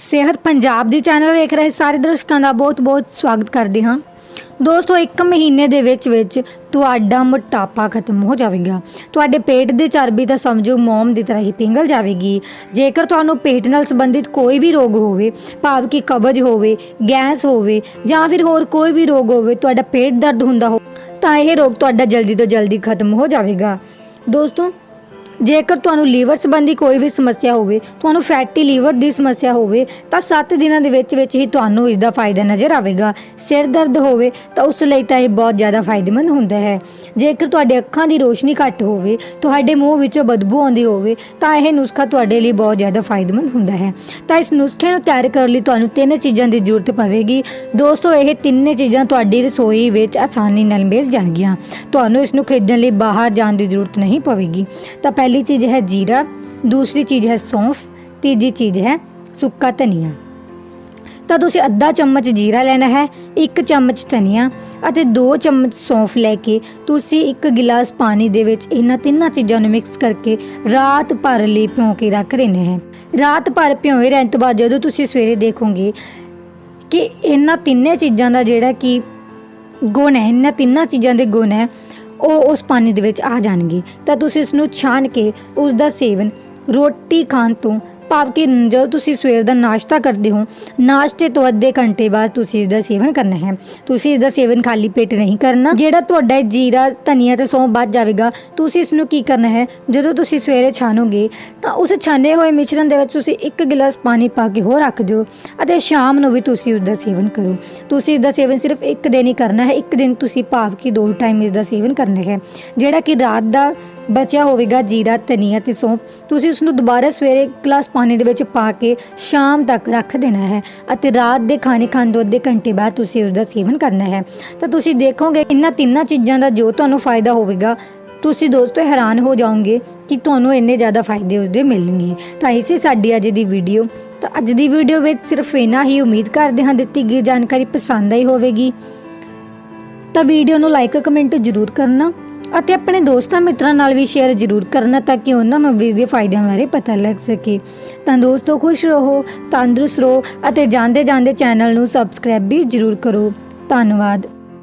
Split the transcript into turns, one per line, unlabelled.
ਸਿਹਤ ਪੰਜਾਬ ਦੀ ਚੈਨਲ ਵੇਖ ਰਹੇ ਸਾਰੇ ਦਰਸ਼ਕਾਂ ਦਾ ਬਹੁਤ-ਬਹੁਤ ਸਵਾਗਤ ਕਰਦੇ ਹਾਂ। ਦੋਸਤੋ, ਇੱਕ ਮਹੀਨੇ ਦੇ ਵਿੱਚ ਵਿੱਚ ਤੁਹਾਡਾ ਮੋਟਾਪਾ ਖਤਮ ਹੋ ਜਾਵੇਗਾ। ਤੁਹਾਡੇ ਪੇਟ ਦੀ ਚਰਬੀ ਤਾਂ ਸਮਝੋ ਮੋਮ ਦੀ ਤਰ੍ਹਾਂ ਹੀ ਪਿੰਗਲ ਜਾਵੇਗੀ। ਜੇਕਰ ਤੁਹਾਨੂੰ ਪੇਟ ਨਾਲ ਸੰਬੰਧਿਤ ਕੋਈ ਵੀ ਰੋਗ ਹੋਵੇ, ਭਾਵ ਕਿ ਕਬਜ਼ ਹੋਵੇ, ਗੈਸ ਹੋਵੇ ਜਾਂ ਫਿਰ ਹੋਰ ਕੋਈ ਵੀ ਰੋਗ ਹੋਵੇ, ਤੁਹਾਡਾ ਪੇਟ ਦਰਦ ਹੁੰਦਾ ਹੋ ਤਾਂ ਇਹ ਰੋਗ ਤੁਹਾਡਾ ਜਲਦੀ ਤੋਂ ਜਲਦੀ ਖਤਮ ਹੋ ਜਾਵੇਗਾ। ਦੋਸਤੋ ਜੇਕਰ ਤੁਹਾਨੂੰ ਲੀਵਰ ਸੰਬੰਧੀ ਕੋਈ ਵੀ ਸਮੱਸਿਆ ਹੋਵੇ, ਤੁਹਾਨੂੰ ਫੈਟੀ ਲੀਵਰ ਦੀ ਸਮੱਸਿਆ ਹੋਵੇ, ਤਾਂ 7 ਦਿਨਾਂ ਦੇ ਵਿੱਚ ਵਿੱਚ ਹੀ ਤੁਹਾਨੂੰ ਇਸ ਦਾ ਫਾਇਦਾ ਨਜ਼ਰ ਆਵੇਗਾ। ਸਿਰ ਦਰਦ ਹੋਵੇ, ਤਾਂ ਉਸ ਲਈ ਤਾਂ ਇਹ ਬਹੁਤ ਜ਼ਿਆਦਾ ਫਾਇਦੇਮੰਦ ਹੁੰਦਾ ਹੈ। ਜੇਕਰ ਤੁਹਾਡੇ ਅੱਖਾਂ ਦੀ ਰੋਸ਼ਨੀ ਘੱਟ ਹੋਵੇ, ਤੁਹਾਡੇ ਮੂੰਹ ਵਿੱਚੋਂ ਬਦਬੂ ਆਉਂਦੀ ਹੋਵੇ, ਤਾਂ ਇਹ ਨੁਸਖਾ ਤੁਹਾਡੇ ਲਈ ਬਹੁਤ ਜ਼ਿਆਦਾ ਫਾਇਦੇਮੰਦ ਹੁੰਦਾ ਹੈ। ਤਾਂ ਇਸ ਨੁਸਖੇ ਨੂੰ ਤਿਆਰ ਕਰਨ ਲਈ ਤੁਹਾਨੂੰ ਤਿੰਨ ਚੀਜ਼ਾਂ ਦੀ ਜ਼ਰੂਰਤ ਪਵੇਗੀ। ਦੋਸਤੋ, ਇਹ ਤਿੰਨੇ ਚੀਜ਼ਾਂ ਤੁਹਾਡੀ ਰਸੋਈ ਵਿੱਚ ਆਸਾਨੀ ਨਾਲ ਮਿਲ ਜਾਣਗੀਆਂ। ਤੁਹਾਨੂੰ ਇਸ ਨੂੰ ਖਰੀਦਣ ਲਈ ਬਾਹਰ ਜਾਣ ਦੀ ਜ਼ਰੂਰਤ ਨਹੀਂ ਪਵੇਗੀ। ਤਾਂ ਪਹਿਲੀ ਚੀਜ਼ ਹੈ ਜੀਰਾ, ਦੂਸਰੀ ਚੀਜ਼ ਹੈ ਸੌਂਫ, ਤੀਜੀ ਚੀਜ਼ ਹੈ ਸੁੱਕਾ ਧਨੀਆ। ਤਾਂ ਤੁਸੀਂ ਅੱਧਾ ਚਮਚ ਜੀਰਾ ਲੈਣਾ ਹੈ, ਇੱਕ ਚਮਚ ਧਨੀਆ ਅਤੇ 2 ਚਮਚ ਸੌਂਫ ਲੈ ਕੇ ਤੁਸੀਂ ਇੱਕ ਗਿਲਾਸ ਪਾਣੀ ਦੇ ਵਿੱਚ ਇਹਨਾਂ ਤਿੰਨਾਂ ਚੀਜ਼ਾਂ ਨੂੰ ਮਿਕਸ ਕਰਕੇ ਰਾਤ ਭਰ ਲਈ ਭਿਉਂ ਕੇ ਰੱਖ ਦੇਣਾ ਹੈ। ਰਾਤ ਭਰ ਭਿਉਂਏ ਰਹਿਣ ਤੋਂ ਬਾਅਦ ਜਦੋਂ ਤੁਸੀਂ ਸਵੇਰੇ ਦੇਖੋਗੇ ਕਿ ਇਹਨਾਂ ਤਿੰਨੇ ਚੀਜ਼ਾਂ ਦਾ ਜਿਹੜਾ ਕਿ ਗੁਣ ਹੈ, ਇਹਨਾਂ ਤਿੰਨਾਂ ਚੀਜ਼ਾਂ ਦੇ ਗੁਣ ਹੈ ਉਹ ਉਸ ਪਾਣੀ ਦੇ ਵਿੱਚ ਆ ਜਾਣਗੇ। ਤਾਂ ਤੁਸੀਂ ਇਸ ਨੂੰ ਛਾਣ ਕੇ ਉਸ ਦਾ ਸੇਵਨ ਰੋਟੀ ਖਾਣ ਤੋਂ ਭਾਵ ਕਿ ਜਦੋਂ ਤੁਸੀਂ ਸਵੇਰ ਦਾ ਨਾਸ਼ਤਾ ਕਰਦੇ ਹੋ, ਨਾਸ਼ਤੇ ਤੋਂ ਅੱਧੇ ਘੰਟੇ ਬਾਅਦ ਤੁਸੀਂ ਇਸ ਦਾ ਸੇਵਨ ਕਰਨਾ ਹੈ। ਤੁਸੀਂ ਇਸ ਦਾ ਸੇਵਨ ਖਾਲੀ ਪੇਟ ਨਹੀਂ ਕਰਨਾ। ਜਿਹੜਾ ਤੁਹਾਡਾ ਇਹ ਜੀਰਾ, ਧਨੀਆ ਤੇ ਸੌਂਫ ਬਚ ਜਾਵੇਗਾ, ਤੁਸੀਂ ਇਸ ਨੂੰ ਕੀ ਕਰਨਾ ਹੈ? ਜਦੋਂ ਤੁਸੀਂ ਸਵੇਰੇ ਛਾਣੋਗੇ ਤਾਂ ਉਸ ਛਾਣੇ ਹੋਏ ਮਿਸ਼ਰਣ ਦੇ ਵਿੱਚ ਤੁਸੀਂ ਇੱਕ ਗਿਲਾਸ ਪਾਣੀ ਪਾ ਕੇ ਹੋਰ ਰੱਖ ਦਿਓ ਅਤੇ ਸ਼ਾਮ ਨੂੰ ਵੀ ਤੁਸੀਂ ਉਸ ਦਾ ਸੇਵਨ ਕਰੋ। ਤੁਸੀਂ ਇਸ ਦਾ ਸੇਵਨ ਸਿਰਫ ਇੱਕ ਦਿਨ ਹੀ ਕਰਨਾ ਹੈ। ਇੱਕ ਦਿਨ ਤੁਸੀਂ ਭਾਵ ਕਿ ਦੋ ਟਾਈਮ ਇਸ ਦਾ ਸੇਵਨ ਕਰਨਾ ਹੈ। ਜਿਹੜਾ ਕਿ ਰਾਤ ਦਾ ਬਚਿਆ ਹੋਵੇਗਾ ਜੀਰਾ, ਧਨੀਆ ਤੇ ਸੌਂਫ। ਤੁਸੀਂ ਉਸ ਨੂੰ ਦੁਬਾਰਾ ਸਵੇਰੇ ਗਲਾਸ ਪਾਣੀ ਦੇ ਵਿੱਚ ਪਾ ਕੇ ਸ਼ਾਮ ਤੱਕ ਰੱਖ ਦੇਣਾ ਹੈ ਅਤੇ ਰਾਤ ਦੇ ਖਾਣੇ ਖਾਣ ਤੋਂ ਅੱਧੇ ਘੰਟੇ ਬਾਅਦ ਤੁਸੀਂ ਉਸ ਦਾ ਸੇਵਨ ਕਰਨਾ ਹੈ। ਤਾਂ ਤੁਸੀਂ ਦੇਖੋਗੇ ਇਹਨਾਂ ਤਿੰਨਾਂ ਚੀਜ਼ਾਂ ਦਾ ਜੋ ਤੁਹਾਨੂੰ ਫਾਇਦਾ ਹੋਵੇਗਾ, ਤੁਸੀਂ ਦੋਸਤੋ ਹੈਰਾਨ ਹੋ ਜਾਓਗੇ ਕਿ ਤੁਹਾਨੂੰ ਇੰਨੇ ਜ਼ਿਆਦਾ ਫਾਇਦੇ ਉਸਦੇ ਮਿਲਣਗੇ। ਤਾਂ ਇਸੇ ਸਾਡੀ ਅੱਜ ਦੀ ਵੀਡੀਓ। ਤਾਂ ਅੱਜ ਦੀ ਵੀਡੀਓ ਵਿੱਚ ਸਿਰਫ ਇਹਨਾਂ ਹੀ ਉਮੀਦ ਕਰਦੇ ਹਾਂ ਦਿੱਤੀ ਗਈ ਜਾਣਕਾਰੀ ਪਸੰਦ ਆਈ ਹੋਵੇਗੀ। ਤਾਂ ਵੀਡੀਓ ਨੂੰ ਲਾਈਕ ਕਮੈਂਟ ਜ਼ਰੂਰ ਕਰਨਾ। ਅਤੇ ਆਪਣੇ ਦੋਸਤਾਂ ਮਿੱਤਰਾਂ ਨਾਲ ਵੀ ਸ਼ੇਅਰ ਜ਼ਰੂਰ ਕਰਨਾ ਤਾਂ ਕਿ ਉਹਨਾਂ ਨੂੰ ਵੀ ਇਸ ਦੇ ਫਾਇਦਿਆਂ ਬਾਰੇ ਪਤਾ ਲੱਗ ਸਕੇ। ਤਾਂ ਦੋਸਤੋ, ਖੁਸ਼ ਰਹੋ, ਤੰਦਰੁਸਤ ਰਹੋ ਅਤੇ ਜਾਂਦੇ ਜਾਂਦੇ ਚੈਨਲ ਨੂੰ ਸਬਸਕ੍ਰਾਈਬ ਵੀ ਜ਼ਰੂਰ ਕਰੋ। ਧੰਨਵਾਦ।